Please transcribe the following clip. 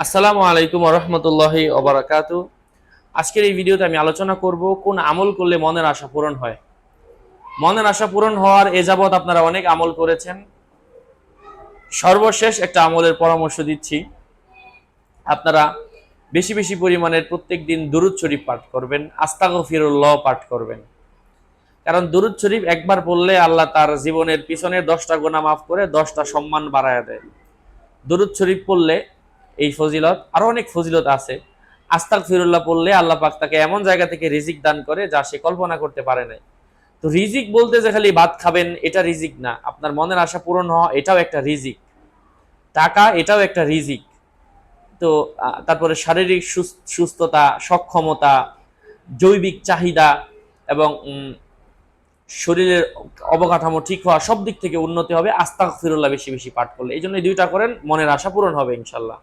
আসসালামু আলাইকুম রহমতুল্লাহি ওবরাকাতু আজকের এই ভিডিওতে আমি আলোচনা করব কোন আমল করলে মনের আশা পূরণ হয়। মনের আশা পূরণ হওয়ার এ যাবৎ আপনারা অনেক আমল করেছেন। সর্বশেষ একটা আমলের পরামর্শ দিচ্ছি। আপনারা বেশি বেশি পরিমাণের প্রত্যেক দিন দুরুদ শরীফ পাঠ করবেন, আস্তাগফিরুল্লাহ পাঠ করবেন। কারণ দুরুদ শরীফ একবার পড়লে আল্লাহ তার জীবনের পিছনে দশটা গোনা মাফ করে দশটা সম্মান বাড়ায় দেয়। দুরুদ শরীফ পড়লে এই ফজিলত, আরও অনেক ফজিলত আছে। আস্তাক ফিরুল্লাহ পড়লে আল্লাহ পাক তাকে এমন জায়গা থেকে রিজিক দান করে যা সে কল্পনা করতে পারে নাই। তো রিজিক বলতে যে খালি ভাত খাবেন, এটা রিজিক না। আপনার মনের আশা পূরণ হওয়া, এটাও একটা রিজিক। টাকা, এটাও একটা রিজিক। তো তারপরে শারীরিক সুস- সুস্থতা, সক্ষমতা, জৈবিক চাহিদা এবং শরীরের অবকাঠামো ঠিক হওয়া সব দিক থেকে উন্নতি হবে। আস্তাক ফিরুল্লাহ বেশি বেশি পাঠ করলে। এই জন্য দুইটা করেন, মনের আশা পূরণ হবে ইনশাল্লাহ।